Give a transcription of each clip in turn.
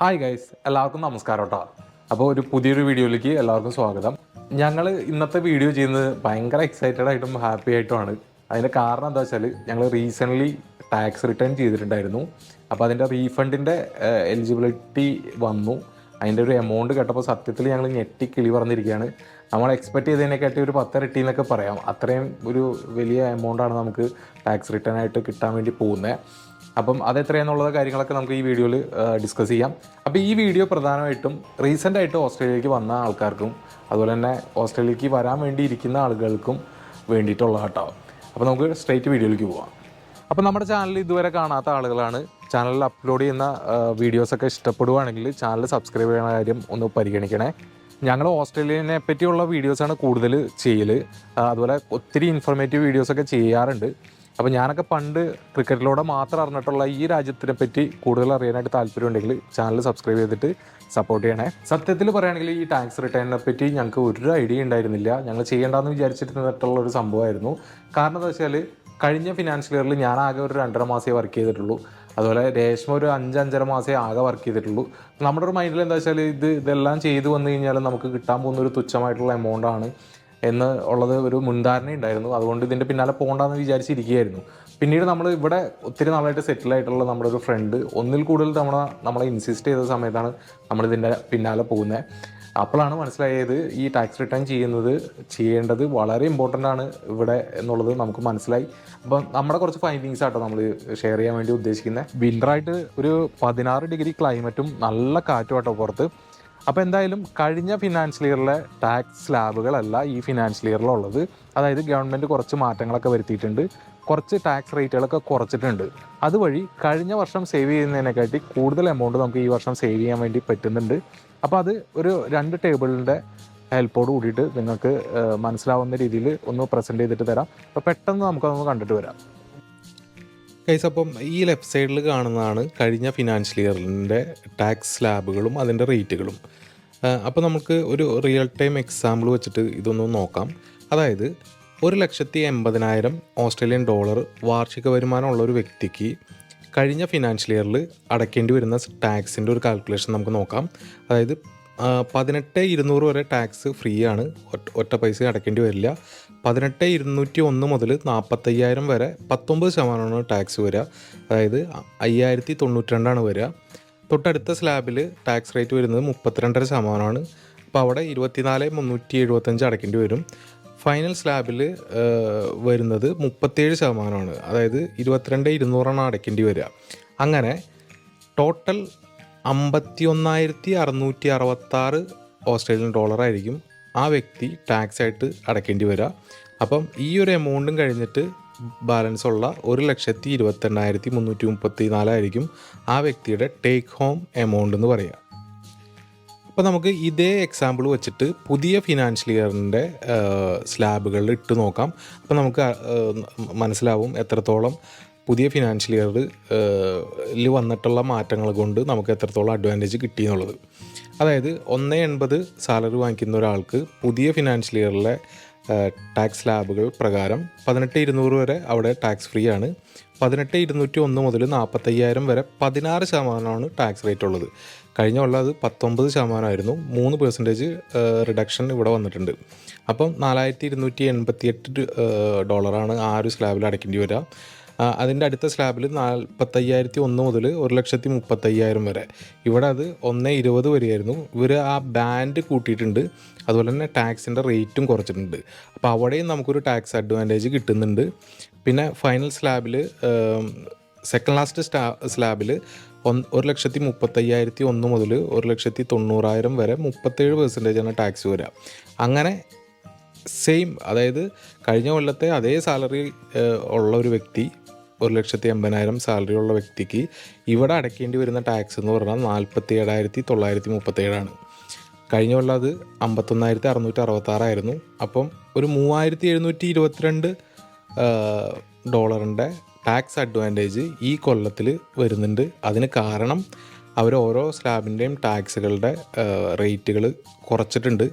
Hi guys എല്ലാവർക്കും നമസ്കാരം കേട്ടോ. അപ്പോൾ ഒരു പുതിയൊരു വീഡിയോയിലേക്ക് എല്ലാവർക്കും സ്വാഗതം. ഞങ്ങൾ ഇന്നത്തെ വീഡിയോ ചെയ്യുന്നത് ഭയങ്കര എക്സൈറ്റഡ് ആയിട്ടും ഹാപ്പി ആയിട്ടുമാണ് അതിന്റെ കാരണം എന്താ വെച്ചാൽ ഞങ്ങൾ റീസെന്റ്ലി ടാക്സ് റിട്ടേൺ ചെയ്തിട്ടുണ്ടായിരുന്നു. അപ്പോൾ അതിന്റെ റീഫണ്ടിന്റെ എലിജിബിലിറ്റി വന്നു. അതിന്റെ ഒരു എമൗണ്ട് കേട്ടപ്പോൾ സത്യത്തിൽ ഞങ്ങൾ ഞെട്ടി കിളി പറഞ്ഞിരിക്കുകയാണ്. നമ്മൾ എക്സ്പെക്ട് ചെയ്തതിനെക്കാട്ടി ഒരു പത്തരട്ടി എന്നൊക്കെ പറയാം. അത്രയും ഒരു വലിയ എമൗണ്ടാണ് നമുക്ക് ടാക്സ് റിട്ടേൺ ആയിട്ട് കിട്ടാൻ വേണ്ടി പോകുന്നത്. അപ്പം അത് എത്രയെന്നുള്ള കാര്യങ്ങളൊക്കെ നമുക്ക് ഈ വീഡിയോയിൽ ഡിസ്കസ് ചെയ്യാം. അപ്പോൾ ഈ വീഡിയോ പ്രധാനമായിട്ടും റീസെന്റ് ആയിട്ട് ഓസ്ട്രേലിയയിലേക്ക് വന്ന ആൾക്കാർക്കും അതുപോലെ തന്നെ ഓസ്ട്രേലിയക്ക് വരാൻ വേണ്ടിയിരിക്കുന്ന ആളുകൾക്കും വേണ്ടിയിട്ടുള്ള കേട്ടോ. അപ്പോൾ നമുക്ക് സ്ട്രൈറ്റ് വീഡിയോയിലേക്ക് പോവാം. അപ്പോൾ നമ്മുടെ ചാനൽ ഇതുവരെ കാണാത്ത ആളുകളാണ് ചാനലിൽ അപ്ലോഡ് ചെയ്യുന്ന വീഡിയോസൊക്കെ ഇഷ്ടപ്പെടുവാണെങ്കിൽ ചാനൽ സബ്സ്ക്രൈബ് ചെയ്യുന്ന കാര്യം ഒന്ന് പരിഗണിക്കണേ. ഞങ്ങൾ ഓസ്ട്രേലിയനെ പറ്റിയുള്ള വീഡിയോസാണ് കൂടുതൽ ചെയ്യൽ അതുപോലെ ഒത്തിരി ഇൻഫോർമേറ്റീവ് വീഡിയോസൊക്കെ ചെയ്യാറുണ്ട്. അപ്പോൾ ഞാനൊക്കെ പണ്ട് ക്രിക്കറ്റിലൂടെ മാത്രം അറിഞ്ഞിട്ടുള്ള ഈ രാജ്യത്തിനെ പറ്റി കൂടുതൽ അറിയാനായിട്ട് താല്പര്യം ഉണ്ടെങ്കിൽ ചാനൽ സബ്സ്ക്രൈബ് ചെയ്തിട്ട് സപ്പോർട്ട് ചെയ്യണേ. സത്യത്തിൽ പറയുകയാണെങ്കിൽ ഈ ടാക്സ് റിട്ടേണിനെ പറ്റി ഞങ്ങൾക്ക് ഒരു ഐഡിയ ഉണ്ടായിരുന്നില്ല. ഞങ്ങൾ ചെയ്യേണ്ടെന്ന് വിചാരിച്ചിരുന്നിട്ടുള്ള ഒരു സംഭവമായിരുന്നു. കാരണം എന്താ വെച്ചാൽ കഴിഞ്ഞ ഫിനാൻഷ്യൽ ഇയറിൽ ഞാൻ ആകെ ഒരു രണ്ടര മാസമേ വർക്ക് ചെയ്തിട്ടുള്ളൂ. അതുപോലെ രേഷ്മ ഒരു അഞ്ച് അഞ്ചര മാസമേ ആകെ വർക്ക് ചെയ്തിട്ടുള്ളൂ. നമ്മുടെ ഒരു മൈൻഡിൽ എന്താ വെച്ചാൽ ഇത് ഇതെല്ലാം ചെയ്തു വന്നു കഴിഞ്ഞാൽ നമുക്ക് കിട്ടാൻ പോകുന്ന ഒരു തുച്ഛമായിട്ടുള്ള എമൗണ്ട് ആണ്. എന്ന് ഉള്ളത് ഒരു മുൻധാരണ ഉണ്ടായിരുന്നു അതുകൊണ്ട് ഇതിന്റെ പിന്നാലെ പോകണ്ടെന്ന് വിചാരിച്ചിരിക്കുകയായിരുന്നു. പിന്നീട് നമ്മൾ ഇവിടെ ഒത്തിരി നാളായിട്ട് സെറ്റിൽ ആയിട്ടുള്ള നമ്മുടെ ഒരു ഫ്രണ്ട് ഒന്നിൽ കൂടുതൽ തവണ നമ്മളെ ഇൻസിസ്റ്റ് ചെയ്ത സമയത്താണ് നമ്മൾ ഇതിന്റെ പിന്നാലെ പോകുന്നത് അപ്പോഴാണ് മനസ്സിലായത് ഈ ടാക്സ് റിട്ടേൺ ചെയ്യുന്നത് ചെയ്യേണ്ടത് വളരെ ഇമ്പോർട്ടന്റ് ആണ് ഇവിടെ എന്നുള്ളത് നമുക്ക് മനസ്സിലായി. അപ്പം നമ്മുടെ കുറച്ച് ഫൈൻഡിങ്സ് ആട്ടോ നമ്മൾ ഷെയർ ചെയ്യാൻ വേണ്ടി ഉദ്ദേശിക്കുന്നത് വിന്ററായിട്ട് ഒരു പതിനാറ് ഡിഗ്രി ക്ലൈമറ്റും നല്ല കാറ്റും ആട്ടോ പുറത്ത്. അപ്പോൾ എന്തായാലും കഴിഞ്ഞ ഫിനാൻഷ്യൽ ഇയറിലെ ടാക്സ് സ്ലാബുകളല്ല ഈ ഫിനാൻഷ്യൽ ഇയറിലുള്ളത് അതായത് ഗവൺമെന്റ് കുറച്ച് മാറ്റങ്ങളൊക്കെ വരുത്തിയിട്ടുണ്ട്. കുറച്ച് ടാക്സ് റേറ്റുകളൊക്കെ കുറച്ചിട്ടുണ്ട്. അതുവഴി കഴിഞ്ഞ വർഷം സേവ് ചെയ്യുന്നതിനെക്കാട്ടി കൂടുതൽ എമൗണ്ട് നമുക്ക് ഈ വർഷം സേവ് ചെയ്യാൻ വേണ്ടി പറ്റുന്നുണ്ട്. അപ്പോൾ അത് ഒരു രണ്ട് ടേബിളിന്റെ ഹെൽപ്പോട് കൂടിയിട്ട് നിങ്ങൾക്ക് മനസ്സിലാവുന്ന രീതിയിൽ ഒന്ന് പ്രസന്റ് ചെയ്തിട്ട് തരാം. അപ്പോൾ പെട്ടെന്ന് നമുക്കതൊന്ന് കണ്ടിട്ട് വരാം. കൈസ് അപ്പം ഈ ലെഫ്റ്റ് സൈഡിൽ കാണുന്നതാണ് കഴിഞ്ഞ ഫിനാൻഷ്യൽ ഇയറിന്റെ ടാക്സ് സ്ലാബുകളും അതിന്റെ റേറ്റുകളും അപ്പോൾ നമുക്ക് ഒരു റിയൽ ടൈം എക്സാമ്പിൾ വെച്ചിട്ട് ഇതൊന്ന് നോക്കാം. അതായത് ഒരു ലക്ഷത്തി എൺപതിനായിരം ഓസ്ട്രേലിയൻ ഡോളർ വാർഷിക വരുമാനമുള്ള ഒരു വ്യക്തിക്ക് കഴിഞ്ഞ ഫിനാൻഷ്യൽ ഇയറിൽ അടയ്ക്കേണ്ടി വരുന്ന ടാക്സിന്റെ ഒരു കാൽക്കുലേഷൻ നമുക്ക് നോക്കാം. അതായത് പതിനെട്ട് ഇരുന്നൂറ് വരെ ടാക്സ് ഫ്രീ ആണ്. ഒറ്റ പൈസ അടയ്ക്കേണ്ടി വരില്ല. പതിനെട്ട് ഇരുന്നൂറ്റി ഒന്ന് മുതൽ നാൽപ്പത്തയ്യായിരം വരെ പത്തൊമ്പത് ശതമാനമാണ് ടാക്സ് വരിക. അതായത് അയ്യായിരത്തി തൊണ്ണൂറ്റി രണ്ടാണ് വരിക. തൊട്ടടുത്ത സ്ലാബിൽ ടാക്സ് റേറ്റ് വരുന്നത് മുപ്പത്തിരണ്ടര ശതമാനമാണ്. അപ്പോൾ അവിടെ ഇരുപത്തിനാല് മുന്നൂറ്റി എഴുപത്തഞ്ച് അടയ്ക്കേണ്ടി വരും. ഫൈനൽ സ്ലാബിൽ വരുന്നത് മുപ്പത്തേഴ് ശതമാനമാണ്. അതായത് ഇരുപത്തിരണ്ട് ഇരുന്നൂറാണ് അടയ്ക്കേണ്ടി വരിക. അങ്ങനെ ടോട്ടൽ അമ്പത്തി ഒന്നായിരത്തി അറുന്നൂറ്റി അറുപത്താറ് ഓസ്ട്രേലിയൻ ഡോളറായിരിക്കും ആ വ്യക്തി ടാക്സ് ആയിട്ട് അടയ്ക്കേണ്ടി വരിക. അപ്പം ഈ ഒരു എമൗണ്ടും കഴിഞ്ഞിട്ട് ബാലൻസ് ഉള്ള ഒരു ലക്ഷത്തി ഇരുപത്തെണ്ണായിരത്തി മുന്നൂറ്റി മുപ്പത്തി നാലായിരിക്കും ആ വ്യക്തിയുടെ ടേക്ക് ഹോം എമൗണ്ട് എന്ന് പറയുക. അപ്പോൾ നമുക്ക് ഇതേ എക്സാമ്പിൾ വെച്ചിട്ട് പുതിയ ഫിനാൻഷ്യൽ ഇയറിന്റെ സ്ലാബുകളിൽ ഇട്ട് നോക്കാം. അപ്പോൾ നമുക്ക് മനസ്സിലാവും എത്രത്തോളം പുതിയ ഫിനാൻഷ്യൽ ഇയറിൽ വന്നിട്ടുള്ള മാറ്റങ്ങൾ കൊണ്ട് നമുക്ക് എത്രത്തോളം അഡ്വാന്റേജ് കിട്ടി എന്നുള്ളത്. അതായത് ഒന്ന് എൺപത് സാലറി വാങ്ങിക്കുന്ന ഒരാൾക്ക് പുതിയ ഫിനാൻഷ്യൽ ഇയറിലെ ടാക്സ് സ്ലാബുകൾ പ്രകാരം പതിനെട്ട് ഇരുന്നൂറ് വരെ അവിടെ ടാക്സ് ഫ്രീ ആണ്. പതിനെട്ട് ഇരുന്നൂറ്റി ഒന്ന് മുതൽ നാൽപ്പത്തയ്യായിരം വരെ പതിനാറ് ശതമാനമാണ് ടാക്സ് റേറ്റ് ഉള്ളത്. കഴിഞ്ഞ കൊല്ലം അത് പത്തൊമ്പത് ശതമാനമായിരുന്നു. മൂന്ന് പെർസെന്റേജ് റിഡക്ഷൻ ഇവിടെ വന്നിട്ടുണ്ട്. അപ്പം നാലായിരത്തി ഇരുന്നൂറ്റി എൺപത്തി എട്ട് ഡോളറാണ് ആ ഒരു സ്ലാബിൽ അടയ്ക്കേണ്ടി വരിക. അതിന്റെ അടുത്ത സ്ലാബിൽ നാൽപ്പത്തയ്യായിരത്തി ഒന്ന് മുതൽ ഒരു ലക്ഷത്തി മുപ്പത്തയ്യായിരം വരെ. ഇവിടെ അത് ഒന്ന് ഇരുപത് വരെയായിരുന്നു. ഇവർ ആ ബാൻഡ് കൂട്ടിയിട്ടുണ്ട്. അതുപോലെ തന്നെ ടാക്സിന്റെ റേറ്റും കുറച്ചിട്ടുണ്ട്. അപ്പോൾ അവിടെയും നമുക്കൊരു ടാക്സ് അഡ്വാന്റേജ് കിട്ടുന്നുണ്ട്. പിന്നെ ഫൈനൽ സ്ലാബിൽ സെക്കൻഡ് ലാസ്റ്റ് സ്റ്റാ സ്ലാബിൽ ഒന്ന് ഒരു ലക്ഷത്തി മുപ്പത്തയ്യായിരത്തി ഒന്ന് മുതൽ ഒരു ലക്ഷത്തി തൊണ്ണൂറായിരം വരെ മുപ്പത്തേഴ് പെർസെന്റേജാണ് ടാക്സ് വരിക. അങ്ങനെ സെയിം അതായത് കഴിഞ്ഞ കൊല്ലത്തെ അതേ സാലറി ഉള്ള ഒരു വ്യക്തി ഒരു ലക്ഷത്തി എൺപതിനായിരം സാലറി ഉള്ള വ്യക്തിക്ക് ഇവിടെ അടയ്ക്കേണ്ടി വരുന്ന ടാക്സ് എന്ന് പറഞ്ഞാൽ നാൽപ്പത്തി ഏഴായിരത്തി തൊള്ളായിരത്തി മുപ്പത്തേഴാണ്. കഴിഞ്ഞ കൊല്ലം അത് അമ്പത്തൊന്നായിരത്തി അറുന്നൂറ്റി അറുപത്താറായിരുന്നു അപ്പം ഒരു മൂവായിരത്തി എഴുന്നൂറ്റി ഇരുപത്തിരണ്ട് ഡോളറിന്റെ ടാക്സ് അഡ്വാന്റേജ് ഈ കൊല്ലത്തിൽ വരുന്നുണ്ട്. അതിന് കാരണം അവർ ഓരോ സ്ലാബിന്റെയും ടാക്സുകളുടെ റേറ്റുകൾ കുറച്ചിട്ടുണ്ട്.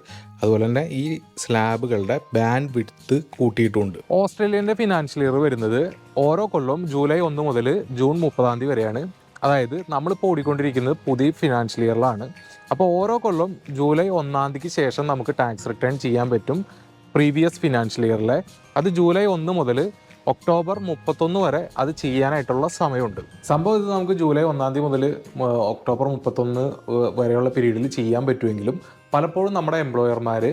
അതുപോലെ തന്നെ ഈ സ്ലാബുകളുടെ ബാൻഡ് വിഡ്ത്ത് കൂട്ടിയിട്ടുണ്ട്. ഓസ്ട്രേലിയന്റെ ഫിനാൻഷ്യൽ ഇയർ വരുന്നത് ഓരോ കൊല്ലവും ജൂലൈ ഒന്ന് മുതൽ ജൂൺ മുപ്പതാം തീയതി വരെയാണ്. അതായത് നമ്മളിപ്പോൾ ഓടിക്കൊണ്ടിരിക്കുന്നത് പുതിയ ഫിനാൻഷ്യൽ ഇയറിലാണ് അപ്പോൾ ഓരോ കൊല്ലം ജൂലൈ ഒന്നാം തീയതിക്ക് ശേഷം നമുക്ക് ടാക്സ് റിട്ടേൺ ചെയ്യാൻ പറ്റും പ്രീവിയസ് ഫിനാൻഷ്യൽ ഇയറിലെ അത് ജൂലൈ ഒന്ന് മുതൽ ഒക്ടോബർ മുപ്പത്തൊന്ന് വരെ അത് ചെയ്യാനായിട്ടുള്ള സമയമുണ്ട്. സംഭവം ഇത് നമുക്ക് ജൂലൈ ഒന്നാം തീയതി മുതൽ ഒക്ടോബർ മുപ്പത്തൊന്ന് വരെയുള്ള പീരീഡിൽ ചെയ്യാൻ പറ്റുമെങ്കിലും പലപ്പോഴും നമ്മുടെ എംപ്ലോയർമാർ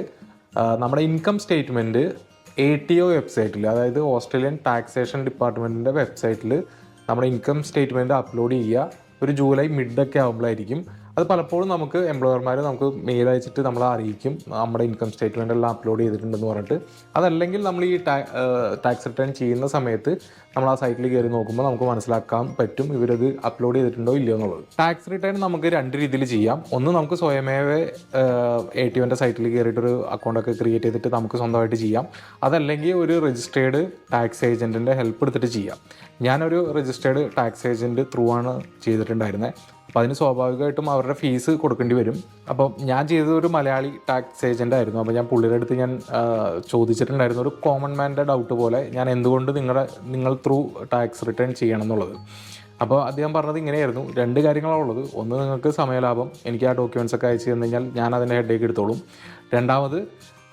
നമ്മുടെ income statement A T O വെബ്സൈറ്റിൽ അതായത് ഓസ്ട്രേലിയൻ ടാക്സേഷൻ ഡിപ്പാർട്ട്മെന്റിന്റെ വെബ്സൈറ്റിൽ നമ്മുടെ ഇൻകം സ്റ്റേറ്റ്മെന്റ് അപ്ലോഡ് ചെയ്യുക. ഒരു ജൂലൈ മിഡൊക്കെ ആകുമ്പോഴായിരിക്കും അത് പലപ്പോഴും നമുക്ക് എംപ്ലോയർമാർ നമുക്ക് മെയിൽ അയച്ചിട്ട് നമ്മളെ അറിയിക്കും. നമ്മുടെ ഇൻകം സ്റ്റേറ്റ്മെന്റ് എല്ലാം അപ്ലോഡ് ചെയ്തിട്ടുണ്ടെന്ന് പറഞ്ഞിട്ട്. അതല്ലെങ്കിൽ നമ്മൾ ഈ ടാക്സ് റിട്ടേൺ ചെയ്യുന്ന സമയത്ത് നമ്മൾ ആ സൈറ്റിൽ കയറി നോക്കുമ്പോൾ നമുക്ക് മനസ്സിലാക്കാൻ പറ്റും ഇവരത് അപ്ലോഡ് ചെയ്തിട്ടുണ്ടോ ഇല്ലയോ എന്നുള്ളത്. ടാക്സ് റിട്ടേൺ നമുക്ക് രണ്ട് രീതിയിൽ ചെയ്യാം. ഒന്ന് നമുക്ക് സ്വയമേവ എ ടി എന്റെ സൈറ്റിൽ കയറിയിട്ടൊരു അക്കൗണ്ടൊക്കെ ക്രിയേറ്റ് ചെയ്തിട്ട് നമുക്ക് സ്വന്തമായിട്ട് ചെയ്യാം. അതല്ലെങ്കിൽ ഒരു രജിസ്റ്റേർഡ് ടാക്സ് ഏജന്റിന്റെ ഹെൽപ്പ് എടുത്തിട്ട് ചെയ്യാം. ഞാനൊരു രജിസ്റ്റേർഡ് ടാക്സ് ഏജന്റ് ത്രൂ ആണ് ചെയ്തിട്ടുണ്ടായിരുന്നത് അപ്പോൾ അതിന് സ്വാഭാവികമായിട്ടും അവരുടെ ഫീസ് കൊടുക്കേണ്ടി വരും. അപ്പോൾ ഞാൻ ചെയ്തത് ഒരു മലയാളി ടാക്സ് ഏജന്റ് ആയിരുന്നു. അപ്പോൾ ഞാൻ പുള്ളിയുടെ അടുത്ത് ഞാൻ ചോദിച്ചിട്ടുണ്ടായിരുന്നു ഒരു കോമൺ മാന്റെ ഡൗട്ട് പോലെ ഞാൻ എന്തുകൊണ്ട് നിങ്ങളുടെ നിങ്ങൾ ത്രൂ ടാക്സ് റിട്ടേൺ ചെയ്യണം എന്നുള്ളത്. അപ്പോൾ അദ്ദേഹം പറഞ്ഞത് ഇങ്ങനെയായിരുന്നു. രണ്ട് കാര്യങ്ങളാണ് ഉള്ളത്. ഒന്ന് നിങ്ങൾക്ക് സമയലാഭം എനിക്ക് ആ ഡോക്യുമെൻസ് ഒക്കെ അയച്ചു തന്നു കഴിഞ്ഞാൽ ഞാൻ അതിന്റെ ഹെഡേക്ക് എടുത്തോളും. രണ്ടാമത്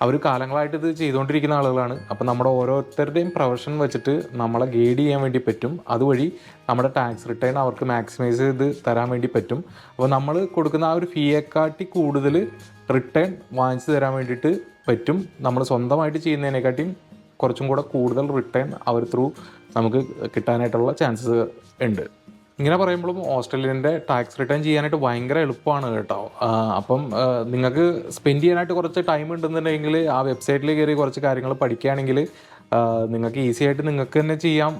അവർ കാലങ്ങളായിട്ട് ഇത് ചെയ്തുകൊണ്ടിരിക്കുന്ന ആളുകളാണ്. അപ്പോൾ നമ്മുടെ ഓരോരുത്തരുടെയും പ്രൊഫഷൻ വെച്ചിട്ട് നമ്മളെ ഗൈഡ് ചെയ്യാൻ വേണ്ടി പറ്റും. അതുവഴി നമ്മുടെ ടാക്സ് റിട്ടേൺ അവർക്ക് മാക്സിമൈസ് ചെയ്ത് തരാൻ വേണ്ടി പറ്റും. അപ്പോൾ നമ്മൾ കൊടുക്കുന്ന ആ ഒരു ഫീയെക്കാട്ടി കൂടുതൽ റിട്ടേൺ വാങ്ങിച്ചു തരാൻ വേണ്ടിയിട്ട് പറ്റും. നമ്മൾ സ്വന്തമായിട്ട് ചെയ്യുന്നതിനെക്കാട്ടിയും കുറച്ചും കൂടെ കൂടുതൽ റിട്ടേൺ അവർ ത്രൂ നമുക്ക് കിട്ടാനായിട്ടുള്ള ചാൻസസ് ഉണ്ട്. ഇങ്ങനെ പറയുമ്പോഴും ഓസ്ട്രേലിയന്റെ ടാക്സ് റിട്ടേൺ ചെയ്യാനായിട്ട് ഭയങ്കര എളുപ്പമാണ് കേട്ടോ. അപ്പം നിങ്ങൾക്ക് സ്പെൻഡ് ചെയ്യാനായിട്ട് കുറച്ച് ടൈം ഉണ്ടെന്നുണ്ടെങ്കിൽ ആ വെബ്സൈറ്റിൽ കയറി കുറച്ച് കാര്യങ്ങൾ പഠിക്കുകയാണെങ്കിൽ നിങ്ങൾക്ക് ഈസി ആയിട്ട് നിങ്ങൾക്ക് തന്നെ ചെയ്യാൻ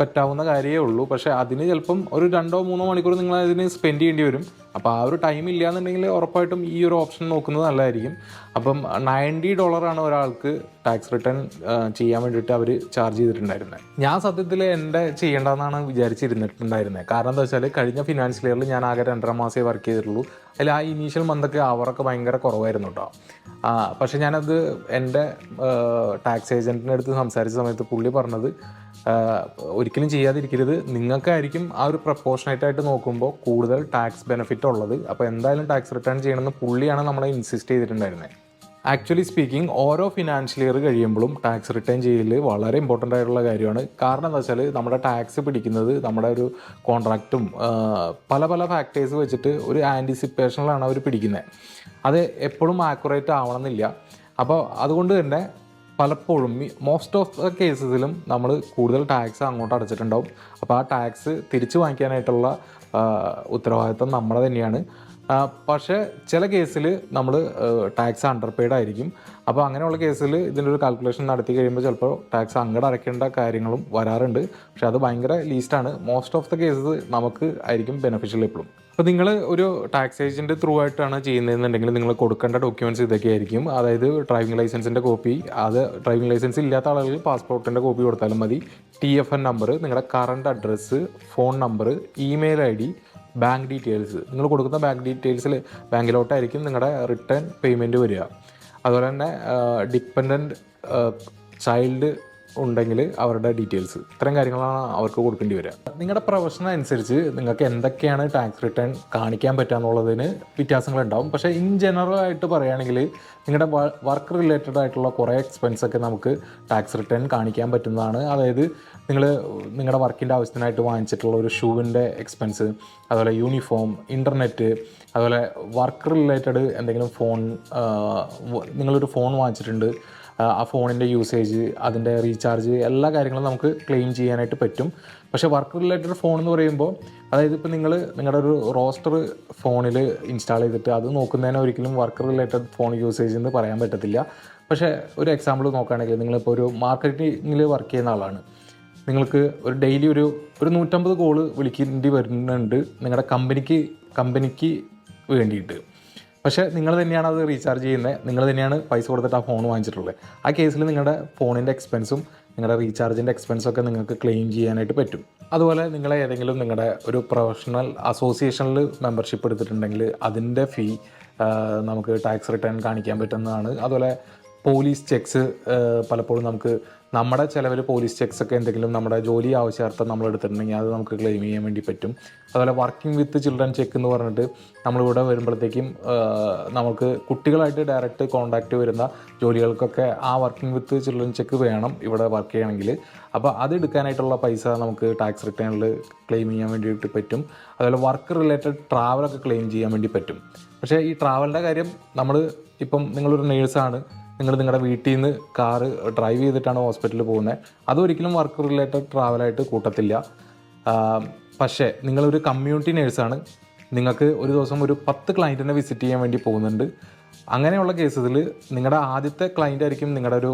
പറ്റാവുന്ന കാര്യമേ ഉള്ളൂ. പക്ഷേ അതിന് ചിലപ്പം ഒരു രണ്ടോ മൂന്നോ മണിക്കൂർ നിങ്ങൾ അതിന് സ്പെൻഡ് ചെയ്യേണ്ടി വരും. അപ്പോൾ ആ ഒരു ടൈം ഇല്ലയെന്നുണ്ടെങ്കിൽ ഉറപ്പായിട്ടും ഈ ഒരു ഓപ്ഷൻ നോക്കുന്നത് നല്ലതായിരിക്കും. അപ്പം നയന്റി ഡോളറാണ് ഒരാൾക്ക് ടാക്സ് റിട്ടേൺ ചെയ്യാൻ വേണ്ടിയിട്ട് അവർ ചാർജ് ചെയ്തിട്ടുണ്ടായിരുന്നത്. ഞാൻ സത്യത്തിൽ എന്റെ ചെയ്യേണ്ടതെന്നാണ് വിചാരിച്ചിരുന്നിട്ടുണ്ടായിരുന്നത്. കാരണം എന്താ വെച്ചാൽ കഴിഞ്ഞ ഫിനാൻഷ്യൽ ഇയറിൽ ഞാൻ ആകെ രണ്ടര മാസമേ വർക്ക് ചെയ്തിട്ടുള്ളൂ. അതിൽ ആ ഇനീഷ്യൽ മന്തൊക്കെ അവറൊക്കെ ഭയങ്കര കുറവായിരുന്നു കേട്ടോ പക്ഷേ ഞാനത് എന്റെ ടാക്സ് ഏജന്റിന്റെ അടുത്ത് സംസാരിച്ച സമയത്ത് പുള്ളി പറഞ്ഞത് ഒരിക്കലും ചെയ്യാതിരിക്കരുത്. നിങ്ങൾക്കായിരിക്കും ആ ഒരു പ്രപ്പോർഷനേറ്റ് നോക്കുമ്പോൾ കൂടുതൽ ടാക്സ് ബെനിഫിറ്റ് ഉള്ളത്. അപ്പോൾ എന്തായാലും ടാക്സ് റിട്ടേൺ ചെയ്യണമെന്ന് പുള്ളിയാണ് നമ്മളെ ഇൻസിസ്റ്റ് ചെയ്തിട്ടുണ്ടായിരുന്നത് ആക്ച്വലി സ്പീക്കിംഗ് ഓരോ ഫിനാൻഷ്യൽ ഇയർ കഴിയുമ്പോഴും ടാക്സ് റിട്ടേൺ ചെയ്യൽ വളരെ ഇമ്പോർട്ടന്റ് ആയിട്ടുള്ള കാര്യമാണ്. കാരണം എന്താ വെച്ചാൽ നമ്മുടെ ടാക്സ് പിടിക്കുന്നത് നമ്മുടെ ഒരു കോൺട്രാക്റ്റും പല പല ഫാക്ടേഴ്സ് വെച്ചിട്ട് ഒരു ആന്റിസിപ്പേഷനിലാണ് അവർ പിടിക്കുന്നത് അത് എപ്പോഴും ആക്യുറേറ്റ് ആവണമെന്നില്ല. അപ്പോൾ അതുകൊണ്ട് തന്നെ പലപ്പോഴും മോസ്റ്റ് ഓഫ് ദ കേസസിലും നമ്മൾ കൂടുതൽ ടാക്സ് അങ്ങോട്ട് അടച്ചിട്ടുണ്ടാവും. അപ്പോൾ ആ ടാക്സ് തിരിച്ചു വാങ്ങിക്കാനായിട്ടുള്ള ഉത്തരവാദിത്തം നമ്മുടെ തന്നെയാണ്. പക്ഷേ ചില കേസിൽ നമ്മൾ ടാക്സ് അണ്ടർ പെയ്ഡ് ആയിരിക്കും. അപ്പോൾ അങ്ങനെയുള്ള കേസിൽ ഇതിന്റെ ഒരു കാൽക്കുലേഷൻ നടത്തി കഴിയുമ്പോൾ ചിലപ്പോൾ ടാക്സ് അങ്ങോട്ട് അടയ്ക്കേണ്ട കാര്യങ്ങളും വരാറുണ്ട്. പക്ഷെ അത് ഭയങ്കര ലീസ്റ്റാണ് മോസ്റ്റ് ഓഫ് ദ കേസസ് നമുക്ക് ആയിരിക്കും ബെനിഫിഷ്യൽ എപ്പോഴും അപ്പോൾ നിങ്ങൾ ഒരു ടാക്സ് ഏജന്റ് ത്രൂ ആയിട്ടാണ് ചെയ്യുന്നതെന്നുണ്ടെങ്കിൽ നിങ്ങൾ കൊടുക്കേണ്ട ഡോക്യുമെന്റ്സ് ഇതൊക്കെ ആയിരിക്കും. അതായത് ഡ്രൈവിംഗ് ലൈസൻസിന്റെ കോപ്പി അത് ഡ്രൈവിംഗ് ലൈസൻസ് ഇല്ലാത്ത ആളുകൾ പാസ്പോർട്ടിന്റെ കോപ്പി കൊടുത്താലും മതി. ടി എഫ് എൻ നമ്പർ നിങ്ങളുടെ current address phone number email I D bank details നിങ്ങൾ കൊടുക്കുന്ന ബാങ്ക് ഡീറ്റെയിൽസിൽ ബാങ്കിലോട്ടായിരിക്കും നിങ്ങളുടെ റിട്ടേൺ പേയ്മെന്റ് വരിക. അതുപോലെ തന്നെ ഡിപ്പെൻഡന്റ് ചൈൽഡ് ഉണ്ടെങ്കിൽ അവരുടെ ഡീറ്റെയിൽസ് ഇത്തരം കാര്യങ്ങളാണ് അവർക്ക് കൊടുക്കേണ്ടി വരിക. നിങ്ങളുടെ പ്രൊഫഷൻ അനുസരിച്ച് നിങ്ങൾക്ക് എന്തൊക്കെയാണ് ടാക്സ് റിട്ടേൺ കാണിക്കാൻ പറ്റുക എന്നുള്ളതിന് വ്യത്യാസങ്ങളുണ്ടാവും. പക്ഷേ ഇൻ ജനറൽ ആയിട്ട് പറയുകയാണെങ്കിൽ നിങ്ങളുടെ വർക്ക് റിലേറ്റഡ് ആയിട്ടുള്ള കുറേ എക്സ്പെൻസ് ഒക്കെ നമുക്ക് ടാക്സ് റിട്ടേൺ കാണിക്കാൻ പറ്റുന്നതാണ്. അതായത് നിങ്ങൾ നിങ്ങളുടെ വർക്കിന്റെ ആവശ്യത്തിനായിട്ട് വാങ്ങിച്ചിട്ടുള്ള ഒരു ഷൂവിന്റെ എക്സ്പെൻസ് അതുപോലെ യൂണിഫോം ഇന്റർനെറ്റ് അതുപോലെ വർക്ക് റിലേറ്റഡ് എന്തെങ്കിലും ഫോൺ നിങ്ങളൊരു ഫോൺ വാങ്ങിച്ചിട്ടുണ്ട്. ആ, ഫോണിന്റെ യൂസേജ് അതിന്റെ റീചാർജ് എല്ലാ കാര്യങ്ങളും നമുക്ക് ക്ലെയിം ചെയ്യാനായിട്ട് പറ്റും. പക്ഷേ വർക്ക് റിലേറ്റഡ് ഫോൺ എന്ന് പറയുമ്പോൾ അതായത് ഇപ്പോൾ നിങ്ങൾ നിങ്ങളുടെ ഒരു റോസ്റ്റർ ഫോണിൽ ഇൻസ്റ്റാൾ ചെയ്തിട്ട് അത് നോക്കുന്നതിന് ഒരിക്കലും വർക്ക് റിലേറ്റഡ് ഫോൺ യൂസേജ് എന്ന് പറയാൻ പറ്റത്തില്ല. പക്ഷേ ഒരു എക്സാമ്പിൾ നോക്കുകയാണെങ്കിൽ നിങ്ങളിപ്പോൾ ഒരു മാർക്കറ്റിങ്ങിൽ വർക്ക് ചെയ്യുന്ന ആളാണ്. നിങ്ങൾക്ക് ഒരു ഡെയിലി ഒരു ഒരു നൂറ്റമ്പത് കോൾ വിളിക്കേണ്ടി വരുന്നുണ്ട് നിങ്ങളുടെ കമ്പനിക്ക് കമ്പനിക്ക് വേണ്ടിയിട്ട്. പക്ഷേ നിങ്ങൾ തന്നെയാണ് അത് റീചാർജ് ചെയ്യുന്നത്. നിങ്ങൾ തന്നെയാണ് പൈസ കൊടുത്തിട്ട് ആ ഫോൺ വാങ്ങിച്ചിട്ടുള്ളത്. ആ കേസിൽ നിങ്ങളുടെ ഫോണിന്റെ എക്സ്പെൻസും നിങ്ങളുടെ റീചാർജിന്റെ എക്സ്പെൻസൊക്കെ നിങ്ങൾക്ക് ക്ലെയിം ചെയ്യാനായിട്ട് പറ്റും. അതുപോലെ നിങ്ങൾ ഏതെങ്കിലും നിങ്ങളുടെ ഒരു പ്രൊഫഷണൽ അസോസിയേഷനിൽ മെമ്പർഷിപ്പ് എടുത്തിട്ടുണ്ടെങ്കിൽ അതിന്റെ ഫീ നമുക്ക് ടാക്സ് റിട്ടേൺ കാണിക്കാൻ പറ്റുന്നതാണ്. അതുപോലെ പോലീസ് ചെക്സ് പലപ്പോഴും നമുക്ക് നമ്മുടെ ചിലവിൽ പോലീസ് ചെക്സ് ഒക്കെ എന്തെങ്കിലും നമ്മുടെ ജോലി ആവശ്യാർത്ഥം നമ്മൾ എടുത്തിട്ടുണ്ടെങ്കിൽ അത് നമുക്ക് ക്ലെയിം ചെയ്യാൻ വേണ്ടി പറ്റും. അതുപോലെ വർക്കിംഗ് വിത്ത് ചിൽഡ്രൻ ചെക്ക് എന്ന് പറഞ്ഞിട്ട് നമ്മളിവിടെ വരുമ്പോഴത്തേക്കും നമുക്ക് കുട്ടികളായിട്ട് ഡയറക്റ്റ് കോണ്ടാക്റ്റ് വരുന്ന ജോലികൾക്കൊക്കെ ആ വർക്കിംഗ് വിത്ത് ചിൽഡ്രൻ ചെക്ക് വേണം ഇവിടെ വർക്ക് ചെയ്യണമെങ്കിൽ അപ്പോൾ അത് എടുക്കാനായിട്ടുള്ള പൈസ നമുക്ക് ടാക്സ് റിട്ടേണിൽ ക്ലെയിം ചെയ്യാൻ വേണ്ടിയിട്ട് പറ്റും. അതുപോലെ വർക്ക് റിലേറ്റഡ് ട്രാവലൊക്കെ ക്ലെയിം ചെയ്യാൻ വേണ്ടി പറ്റും. പക്ഷേ ഈ ട്രാവലിന്റെ കാര്യം നമ്മൾ ഇപ്പം നിങ്ങളൊരു നേഴ്സാണ് നിങ്ങൾ നിങ്ങളുടെ വീട്ടിൽ നിന്ന് കാറ് ഡ്രൈവ് ചെയ്തിട്ടാണ് ഹോസ്പിറ്റലിൽ പോകുന്നത്? അതൊരിക്കലും വർക്ക് റിലേറ്റഡ് ട്രാവലായിട്ട് കൂട്ടത്തില്ല. പക്ഷേ നിങ്ങളൊരു കമ്മ്യൂണിറ്റി നേഴ്സാണ് നിങ്ങൾക്ക് ഒരു ദിവസം ഒരു പത്ത് ക്ലയന്റിനെ വിസിറ്റ് ചെയ്യാൻ വേണ്ടി പോകുന്നുണ്ട്. അങ്ങനെയുള്ള കേസസിൽ നിങ്ങളുടെ ആദ്യത്തെ ക്ലയന്റ് ആയിരിക്കും നിങ്ങളുടെ ഒരു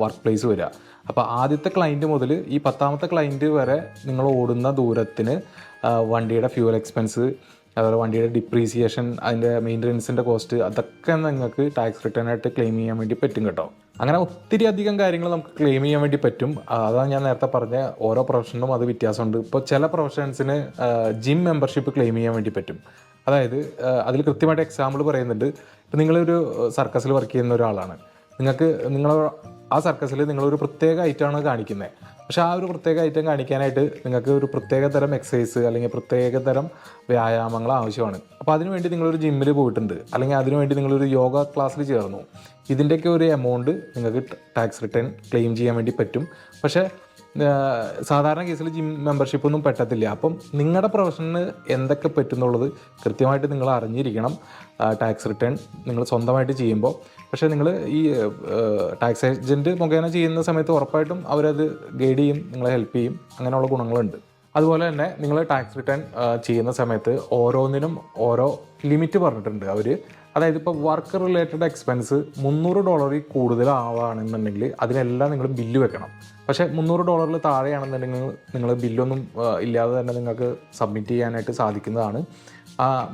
വർക്ക് പ്ലേസ് വരിക. അപ്പോൾ ആദ്യത്തെ ക്ലയന്റ് മുതൽ ഈ പത്താമത്തെ ക്ലയന്റ് വരെ നിങ്ങൾ ഓടുന്ന ദൂരത്തിന് വണ്ടിയുടെ ഫ്യൂവൽ എക്സ്പെൻസ് അതുപോലെ വണ്ടിയുടെ ഡിപ്രീസിയേഷൻ അതിന്റെ മെയിന്റനൻസിന്റെ കോസ്റ്റ് അതൊക്കെ നിങ്ങൾക്ക് ടാക്സ് റിട്ടേൺ ആയിട്ട് ക്ലെയിം ചെയ്യാൻ വേണ്ടി പറ്റും കേട്ടോ. അങ്ങനെ ഒത്തിരി അധികം കാര്യങ്ങൾ നമുക്ക് ക്ലെയിം ചെയ്യാൻ വേണ്ടി പറ്റും. അതാണ് ഞാൻ നേരത്തെ പറഞ്ഞ ഓരോ പ്രൊഫഷനും അത് വ്യത്യാസമുണ്ട്. ഇപ്പോൾ ചില പ്രൊഫഷൻസിന് ജിം മെമ്പർഷിപ്പ് ക്ലെയിം ചെയ്യാൻ വേണ്ടി പറ്റും. അതായത് അതിൽ കൃത്യമായിട്ട് എക്സാമ്പിൾ പറയുന്നുണ്ട്. ഇപ്പം നിങ്ങളൊരു സർക്കസിൽ വർക്ക് ചെയ്യുന്ന ഒരാളാണ്. നിങ്ങൾക്ക് നിങ്ങൾ ആ സർക്കസിൽ നിങ്ങളൊരു പ്രത്യേക ഐറ്റമാണ് കാണിക്കുന്നത്. പക്ഷേ ആ ഒരു പ്രത്യേക ഐറ്റം കാണിക്കാനായിട്ട് നിങ്ങൾക്ക് ഒരു പ്രത്യേക തരം എക്സസൈസ് അല്ലെങ്കിൽ പ്രത്യേക തരം വ്യായാമങ്ങൾ ആവശ്യമാണ്. അപ്പോൾ അതിനുവേണ്ടി നിങ്ങളൊരു ജിമ്മിൽ പോയിട്ടുണ്ട്. അല്ലെങ്കിൽ അതിനുവേണ്ടി നിങ്ങളൊരു യോഗ ക്ലാസ്സിൽ ചേർന്നു. ഇതിന്റെയൊക്കെ ഒരു എമൗണ്ട് നിങ്ങൾക്ക് ടാക്സ് റിട്ടേൺ ക്ലെയിം ചെയ്യാൻ വേണ്ടി പറ്റും. പക്ഷേ സാധാരണ കേസിൽ ജിം മെമ്പർഷിപ്പ് ഒന്നും പറ്റത്തില്ല. അപ്പം നിങ്ങളുടെ പ്രൊഫഷന് എന്തൊക്കെ പറ്റുന്നുള്ളത് കൃത്യമായിട്ട് നിങ്ങൾ അറിഞ്ഞിരിക്കണം. ടാക്സ് റിട്ടേൺ നിങ്ങൾ സ്വന്തമായിട്ട് ചെയ്യുമ്പോൾ. പക്ഷേ നിങ്ങൾ ഈ ടാക്സ് ഏജന്റ് മുഖേന ചെയ്യുന്ന സമയത്ത് ഉറപ്പായിട്ടും അവരത് ഗൈഡ് ചെയ്യും നിങ്ങളെ ഹെൽപ്പ് ചെയ്യും. അങ്ങനെയുള്ള ഗുണങ്ങളുണ്ട്. അതുപോലെ തന്നെ നിങ്ങൾ ടാക്സ് റിട്ടേൺ ചെയ്യുന്ന സമയത്ത് ഓരോന്നിനും ഓരോ ലിമിറ്റ് പറഞ്ഞിട്ടുണ്ട് അവർ അതായത് ഇപ്പോൾ വർക്ക് റിലേറ്റഡ് എക്സ്പെൻസ് മുന്നൂറ് ഡോളറിൽ കൂടുതലാവുകയാണെന്നുണ്ടെങ്കിൽ അതിനെല്ലാം നിങ്ങൾ ബില്ല് വെക്കണം. പക്ഷേ മുന്നൂറ് ഡോളറിൽ താഴെയാണെന്നുണ്ടെങ്കിൽ നിങ്ങൾ ബില്ലൊന്നും ഇല്ലാതെ തന്നെ നിങ്ങൾക്ക് സബ്മിറ്റ് ചെയ്യാനായിട്ട് സാധിക്കുന്നതാണ്.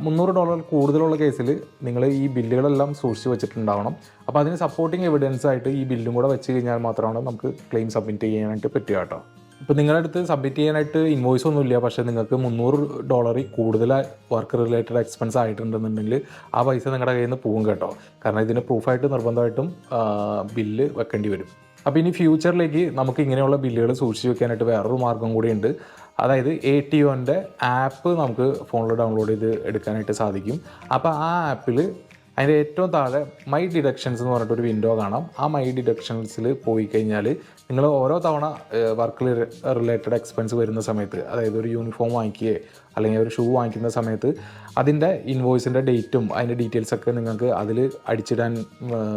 മുന്നൂറ് ഡോളർ കൂടുതലുള്ള കേസിൽ നിങ്ങൾ ഈ ബില്ലുകളെല്ലാം സൂക്ഷിച്ച് വെച്ചിട്ടുണ്ടാവണം. അപ്പോൾ അതിന് സപ്പോർട്ടിങ് എവിഡൻസ് ആയിട്ട് ഈ ബില്ലും കൂടെ വെച്ച് കഴിഞ്ഞാൽ മാത്രമാണ് നമുക്ക് ക്ലെയിം സബ്മിറ്റ് ചെയ്യാനായിട്ട് പറ്റുക കേട്ടോ. ഇപ്പോൾ നിങ്ങളുടെ അടുത്ത് സബ്മിറ്റ് ചെയ്യാനായിട്ട് ഇൻവോയ്സ് ഒന്നുമില്ല പക്ഷേ നിങ്ങൾക്ക് മുന്നൂറ് ഡോളറിൽ കൂടുതൽ വർക്ക് റിലേറ്റഡ് എക്സ്പെൻസ് ആയിട്ടുണ്ടെന്നുണ്ടെങ്കിൽ ആ പൈസ നിങ്ങളുടെ കയ്യിൽ നിന്ന് പോകും കേട്ടോ. കാരണം ഇതിന് പ്രൂഫായിട്ട് നിർബന്ധമായിട്ടും ബില്ല് വെക്കേണ്ടി വരും. അപ്പോൾ ഇനി ഫ്യൂച്ചറിലേക്ക് നമുക്ക് ഇങ്ങനെയുള്ള ബില്ലുകൾ സൂക്ഷിച്ച് വെക്കാനായിട്ട് വേറൊരു മാർഗം കൂടിയുണ്ട്. അതായത് എ ടി ഒന്റെ ആപ്പ് നമുക്ക് ഫോണിൽ ഡൗൺലോഡ് ചെയ്ത് എടുക്കാനായിട്ട് സാധിക്കും. അപ്പോൾ ആ ആപ്പിൽ അതിന്റെ ഏറ്റവും താഴെ മൈ ഡിഡക്ഷൻസ് എന്ന് പറഞ്ഞിട്ട് ഒരു വിൻഡോ കാണാം. ആ മൈ ഡിഡക്ഷൻസിൽ പോയി കഴിഞ്ഞാൽ നിങ്ങൾ ഓരോ തവണ വർക്ക് റിലേറ്റഡ് എക്സ്പെൻസ് വരുന്ന സമയത്ത് അതായത് ഒരു യൂണിഫോം വാങ്ങിക്കുകയോ അല്ലെങ്കിൽ ഒരു ഷൂ വാങ്ങിക്കുന്ന സമയത്ത് അതിന്റെ ഇൻവോയ്സിന്റെ ഡേറ്റും അതിന്റെ ഡീറ്റെയിൽസൊക്കെ നിങ്ങൾക്ക് അതിൽ അടിച്ചിടാൻ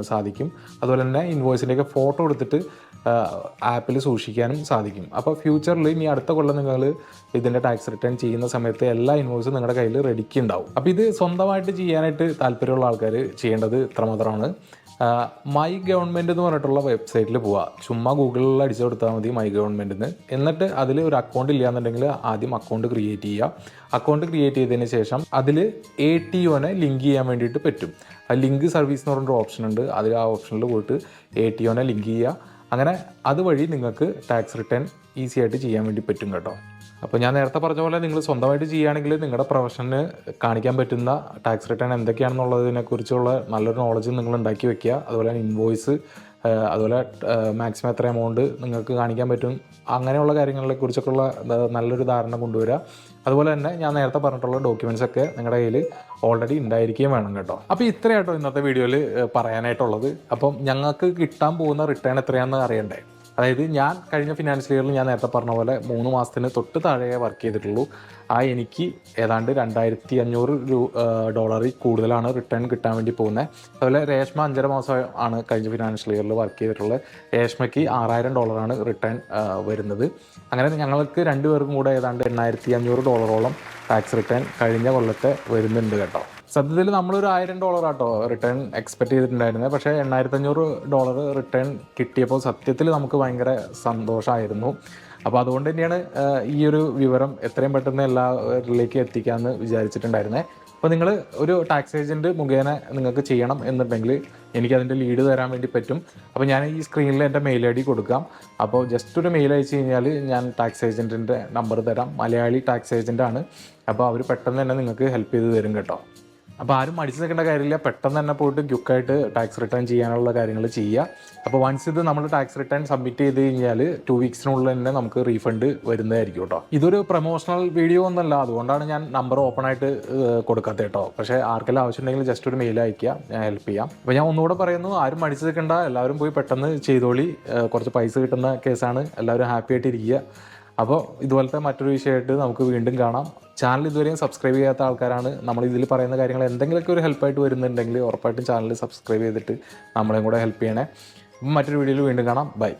സാധിക്കും. അതുപോലെ തന്നെ ഇൻവോയ്സിന്റെയൊക്കെ ഫോട്ടോ എടുത്തിട്ട് ആപ്പിൽ സൂക്ഷിക്കാനും സാധിക്കും. അപ്പോൾ ഫ്യൂച്ചറിൽ ഇനി അടുത്ത കൊല്ലം നിങ്ങൾ ഇതിന്റെ ടാക്സ് റിട്ടേൺ ചെയ്യുന്ന സമയത്ത് എല്ലാ ഇൻവോയ്സും നിങ്ങളുടെ കയ്യിൽ റെഡിക്ക് ഉണ്ടാവും. അപ്പോൾ ഇത് സ്വന്തമായിട്ട് ചെയ്യാനായിട്ട് താല്പര്യമുള്ള ആൾക്കാർ ചെയ്യേണ്ടത് ഇത്രമാത്രമാണ്. മൈ ഗവൺമെന്റ് എന്ന് പറഞ്ഞിട്ടുള്ള വെബ്സൈറ്റിൽ പോവുക ചുമ്മാ ഗൂഗിളിൽ അടിച്ചു കൊടുത്താൽ മതി മൈ ഗവൺമെന്റിന് എന്നിട്ട് അതിൽ ഒരു അക്കൗണ്ട് ഇല്ലാന്നുണ്ടെങ്കിൽ ആദ്യം അക്കൗണ്ട് ക്രിയേറ്റ് ചെയ്യുക അക്കൗണ്ട് ക്രിയേറ്റ് ചെയ്തതിന് ശേഷം അതിൽ എ ടി ഒനെ ലിങ്ക് ചെയ്യാൻ വേണ്ടിയിട്ട് പറ്റും. ആ ലിങ്ക് സർവീസ് എന്ന് പറഞ്ഞൊരു ഓപ്ഷൻ ഉണ്ട്. അതിൽ ആ ഓപ്ഷനിൽ പോയിട്ട് എ ടി ഒനെ ലിങ്ക് ചെയ്യുക അങ്ങനെ അതുവഴി നിങ്ങൾക്ക് ടാക്സ് റിട്ടേൺ ഈസി ആയിട്ട് ചെയ്യാൻ വേണ്ടി പറ്റും കേട്ടോ. അപ്പോൾ ഞാൻ നേരത്തെ പറഞ്ഞ പോലെ നിങ്ങൾ സ്വന്തമായിട്ട് ചെയ്യുകയാണെങ്കിൽ നിങ്ങളുടെ പ്രൊഫഷന് കാണിക്കാൻ പറ്റുന്ന ടാക്സ് റിട്ടേൺ എന്തൊക്കെയാണെന്നുള്ളതിനെ കുറിച്ചുള്ള നല്ലൊരു നോളജ് നിങ്ങൾ ഉണ്ടാക്കി വെക്കുക. അതുപോലെ ഇൻവോയ്സ് അതുപോലെ മാക്സിമം എത്ര എമൗണ്ട് നിങ്ങൾക്ക് കാണിക്കാൻ പറ്റും. അങ്ങനെയുള്ള കാര്യങ്ങളെ കുറിച്ചൊക്കെയുള്ള നല്ലൊരു ധാരണ കൊണ്ടുവരിക. അതുപോലെ തന്നെ ഞാൻ നേരത്തെ പറഞ്ഞിട്ടുള്ള ഡോക്യുമെന്റ്സ് ഒക്കെ നിങ്ങളുടെ കയ്യിൽ ഓൾറെഡി ഉണ്ടായിരിക്കുകയും വേണം കേട്ടോ. അപ്പോൾ ഇത്രയാട്ടോ ഇന്നത്തെ വീഡിയോയിൽ പറയാനായിട്ടുള്ളത്. അപ്പം ഞങ്ങൾക്ക് കിട്ടാൻ പോകുന്ന റിട്ടേൺ എത്രയാണെന്ന് അറിയണ്ടേ? അതായത് ഞാൻ കഴിഞ്ഞ ഫിനാൻഷ്യൽ ഇയറിൽ ഞാൻ നേരത്തെ പറഞ്ഞ പോലെ മൂന്ന് മാസത്തിന് തൊട്ട് താഴെ വർക്ക് ചെയ്തിട്ടുള്ളൂ. ആ എനിക്ക് ഏതാണ്ട് രണ്ടായിരത്തി അഞ്ഞൂറ് ഡോളറിൽ കൂടുതലാണ് റിട്ടേൺ കിട്ടാൻ വേണ്ടി പോകുന്നത് അതുപോലെ രേഷ്മ അഞ്ചര മാസം ആണ് കഴിഞ്ഞ ഫിനാൻഷ്യൽ ഇയറിൽ വർക്ക് ചെയ്തിട്ടുള്ളത്. രേഷ്മയ്ക്ക് ആറായിരം ഡോളറാണ് റിട്ടേൺ വരുന്നത്. അങ്ങനെ ഞങ്ങൾക്ക് രണ്ടുപേർക്കും കൂടെ ഏതാണ്ട് എണ്ണായിരത്തി അഞ്ഞൂറ് ഡോളറോളം ടാക്സ് റിട്ടേൺ കഴിഞ്ഞ കൊല്ലത്തെ വരുന്നുണ്ട് കേട്ടോ. സത്യത്തിൽ നമ്മളൊരു ആയിരം ഡോളർ ആട്ടോ റിട്ടേൺ എക്സ്പെക്ട് ചെയ്തിട്ടുണ്ടായിരുന്നത്. പക്ഷേ എണ്ണായിരത്തി അഞ്ഞൂറ് ഡോളർ റിട്ടേൺ കിട്ടിയപ്പോൾ സത്യത്തിൽ നമുക്ക് ഭയങ്കര സന്തോഷമായിരുന്നു അപ്പോൾ അതുകൊണ്ട് തന്നെയാണ് ഈ ഒരു വിവരം എത്രയും പെട്ടെന്ന് എല്ലാവരിലേക്ക് എത്തിക്കാമെന്ന് വിചാരിച്ചിട്ടുണ്ടായിരുന്നത് അപ്പോൾ നിങ്ങൾ ഒരു ടാക്സ് ഏജന്റ് മുഖേന നിങ്ങൾക്ക് ചെയ്യണം എന്നുണ്ടെങ്കിൽ എനിക്ക് അതിന്റെ ലീഡ് തരാൻ വേണ്ടി പറ്റും. അപ്പോൾ ഞാൻ ഈ സ്ക്രീനിൽ എന്റെ മെയിൽ ഐ ഡി കൊടുക്കാം. അപ്പോൾ ജസ്റ്റ് ഒരു മെയിൽ അയച്ചു കഴിഞ്ഞാൽ ഞാൻ ടാക്സ് ഏജന്റിന്റെ നമ്പർ തരാം. മലയാളി ടാക്സ് ഏജന്റ് ആണ്. അപ്പോൾ അവർ പെട്ടെന്ന് തന്നെ നിങ്ങൾക്ക് ഹെൽപ്പ് ചെയ്ത് തരും കേട്ടോ. അപ്പോൾ ആരും മടിച്ചു നിൽക്കേണ്ട കാര്യമില്ല. പെട്ടെന്ന് തന്നെ പോയിട്ട് ക്യുക്കായിട്ട് ടാക്സ് റിട്ടേൺ ചെയ്യാനുള്ള കാര്യങ്ങൾ ചെയ്യുക. അപ്പോൾ വൺസ് ഇത് നമ്മൾ ടാക്സ് റിട്ടേൺ സബ്മിറ്റ് ചെയ്ത് കഴിഞ്ഞാൽ ടു വീക്സിനുള്ളിൽ തന്നെ നമുക്ക് റീഫണ്ട് വരുന്നതായിരിക്കും കേട്ടോ. ഇതൊരു പ്രൊമോഷണൽ വീഡിയോ ഒന്നല്ല. അതുകൊണ്ടാണ് ഞാൻ നമ്പർ ഓപ്പൺ ആയിട്ട് കൊടുക്കാത്ത കേട്ടോ. പക്ഷേ ആർക്കെല്ലാം ആവശ്യമുണ്ടെങ്കിൽ ജസ്റ്റ് ഒരു മെയിൽ അയക്കുക ഞാൻ ഹെൽപ്പ് ചെയ്യാം. അപ്പോൾ ഞാൻ ഒന്നുകൂടെ പറയുന്നു ആരും മടിച്ചു നിൽക്കേണ്ട. എല്ലാവരും പോയി പെട്ടെന്ന് ചെയ്തോളി. കുറച്ച് പൈസ കിട്ടുന്ന കേസാണ് എല്ലാവരും ഹാപ്പി ആയിട്ട് ഇരിക്കുക. അപ്പോൾ ഇതുപോലത്തെ മറ്റൊരു വിഷയമായിട്ട് നമുക്ക് വീണ്ടും കാണാം. ചാനൽ ഇതുവരെയും സബ്സ്ക്രൈബ് ചെയ്യാത്ത ആൾക്കാരാണ്. നമ്മൾ ഇതിൽ പറയുന്ന കാര്യങ്ങൾ എന്തെങ്കിലുമൊക്കെ ഒരു ഹെൽപ്പായിട്ട് വരുന്നുണ്ടെങ്കിൽ ഉറപ്പായിട്ടും ചാനൽ സബ്സ്ക്രൈബ് ചെയ്തിട്ട് നമ്മളെയും കൂടെ ഹെൽപ്പ് ചെയ്യണേ. മറ്റൊരു വീഡിയോയിൽ വീണ്ടും കാണാം. ബൈ